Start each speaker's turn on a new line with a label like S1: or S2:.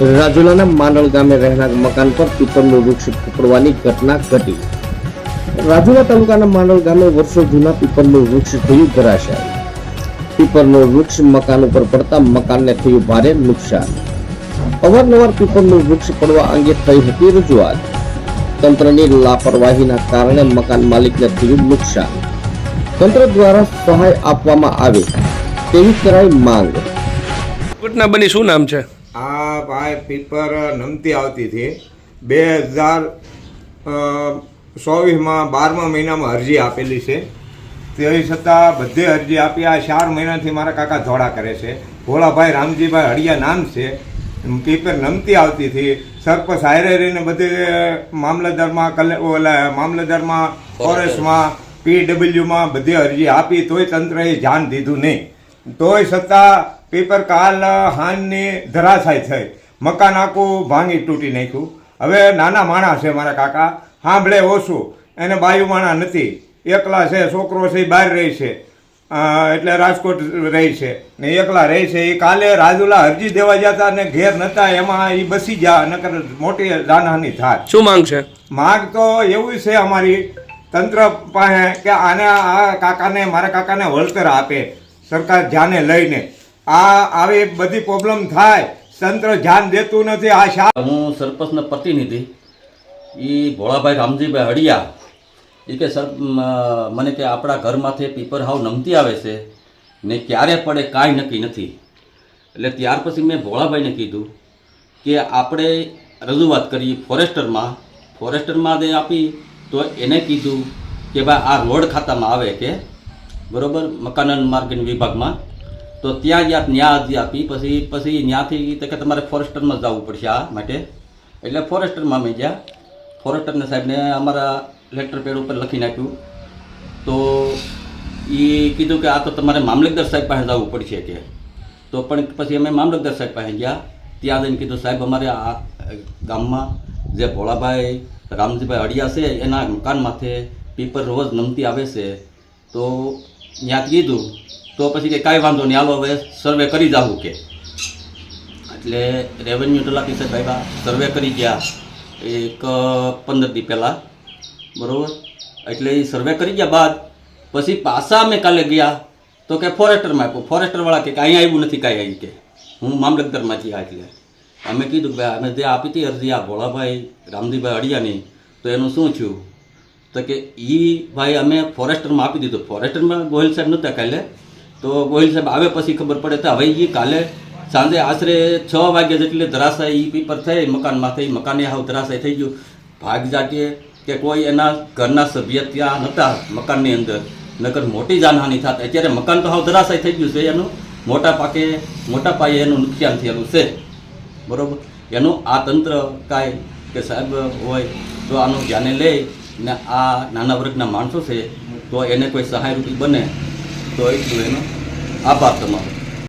S1: રાજુલાના માંડળ ગામે રહેનાર મકાન પર પીપળનું વૃક્ષ ફૂટવાની ઘટના ઘટી. રાજુલા તાલુકાના માંડળ ગામે વર્ષો જૂના પીપળનું વૃક્ષ થયું ધરાશાય. પીપળનું વૃક્ષ મકાન ઉપર પડતા મકાનને થયું ભારે નુકસાન. અવારનવાર પીપળનું વૃક્ષ પડવા અંગે થઈ હતી રજૂઆત. તંત્રની લાપરવાહીના કારણે મકાન માલિકને થયું નુકસાન. તંત્ર દ્વારા સહાય આપવામાં આવે તેવી કરાઈ માંગ.
S2: ઘટના બની શું નામ છે?
S3: ભાઈ પીપર નમતી આવતી હતી. બે હજાર ચોવીસમાં બારમા મહિનામાં અરજી આપેલી છે. તે છતાં બધે અરજી આપી આ ચાર મહિનાથી મારા કાકા ધોળા કરે છે. ભોળાભાઈ રામજીભાઈ હળિયા નામ છે. પીપર નમતી આવતી હતી. સરપંચ હારે રહીને બધે મામલતદારમાં કલે ઓલા મામલતદારમાં, ફોરેસ્ટમાં, પીડબ્લ્યુમાં બધી અરજી આપી તોય તંત્રએ ધ્યાન દીધું નહીં. તોય છતાં પેપર કાલ હાનની ધરાશાય થઈ. મકાન આખું ભાંગી તૂટી નાખ્યું. હવે નાના માણસ છે મારા કાકા. સાંભળે ઓછું. એને બાયુ માણા નથી. એકલા છે છોકરો છે એ બહાર રહે છે. એટલે રાજકોટ રહે છે. ને એકલા રહે છે. એ કાલે રાજુલા અરજી દેવા જતા ને ઘેર નતા. એમાં એ બસી ગયા નકર મોટી જાનહાની થાય
S2: શું માંગ છે?
S3: માગ તો એવું છે અમારી તંત્ર પાસે કે આને આ કાકાને મારા કાકાને વળતર આપે. સરકાર ધ્યાને લઈને. આ આવી બધી પ્રોબ્લેમ થાય. તંત્ર ધ્યાન દેતું નથી. આ શા
S4: હું સરપંચના પ્રતિનિધિ. એ ભોળાભાઈ રામજીભાઈ હળિયા એ કે, સર મને કે આપણા ઘરમાંથી પીપર હાવ નમતી આવે છે. ને ક્યારે પડે, કાંઈ નક્કી નથી. એટલે ત્યાર પછી મેં ભોળાભાઈને કીધું કે, આપણે રજૂઆત કરી ફોરેસ્ટરમાં. ફોરેસ્ટરમાં જે આપી. તો એને કીધું કે, ભાઈ, આ રોડ ખાતામાં આવે કે? બરોબર? મકાન માર્ગન વિભાગમાં. તો ત્યાં ગયા, ત્યાં અરજી આપી પછી પછી ત્યાંથી કે તમારે ફોરેસ્ટરમાં જવું પડશે આ માટે. એટલે ફોરેસ્ટરમાં અમે ગયા. ફોરેસ્ટરને સાહેબને અમારા લેટર પેડ ઉપર લખી નાખ્યું તો એ કીધું કે આ તો તમારે મામલતદાર સાહેબ પાસે જવું પડશે કે. તો પણ પછી અમે મામલતદાર સાહેબ પાસે ગયા. ત્યાં જઈને કીધું, સાહેબ, અમારે આ ગામમાં જે ભોળાભાઈ, રામજીભાઈ અડિયા છે, એના મકાન માથે પીપર રોજ નમતી આવે છે. તો ત્યાં કીધું તો પછી કે કાંઈ વાંધો નહીં. હાલો, હવે સર્વે કરી જાવું કે. એટલે રેવન્યુ તલાટી સાહેબ આવ્યા સર્વે કરી ગયા. એક, પંદર દી પહેલાં. બરાબર? એટલે એ સર્વે કરી ગયા બાદ પછી પાછા અમે કાલે ગયા. તો કે ફોરેસ્ટરમાં આપ્યું ફોરેસ્ટરવાળા કે અહીંયા આવ્યું નથી કાંઈ આવી કે. હું મામલતદારમાં આ એટલે. અમે કીધું કે અમે જે આપી હતી અરજી આ ભોળાભાઈ, રામજીભાઈ અડિયાની, તો એનું શું થયું? તો કે એ ભાઈ અમે ફોરેસ્ટરમાં આપી દીધું. ફોરેસ્ટરમાં ગોહિલ સાહેબ નહોતા કાલે. તો ગોહિલ સાહેબ આવે પછી ખબર પડે તો હવે એ કાલે સાંજે આશરે છ વાગે જેટલે ધરાશાય એ પીપર થઈ મકાનમાં થઈ મકાને હાવ ધરાશાય થઈ ગયું. ભાગ જાટીએ કે કોઈ એના ઘરના સભ્ય ત્યાં નહોતા મકાનની અંદર. નકર મોટી જાનહાની થાત. અત્યારે મકાન તો હાવ ધરાશાય થઈ ગયું છે, એનું મોટા પાકે, મોટા પાયે એનું નુકસાન થયેલું છે. બરાબર? એનું આ તંત્ર કાંઈ કે સાહેબ હોય તો આનું ધ્યાને લે ને આ નાના વર્ગના માણસો છે, તો એને કોઈ સહાયરૂપી બને. તો એટલું એનો આભાર તમારો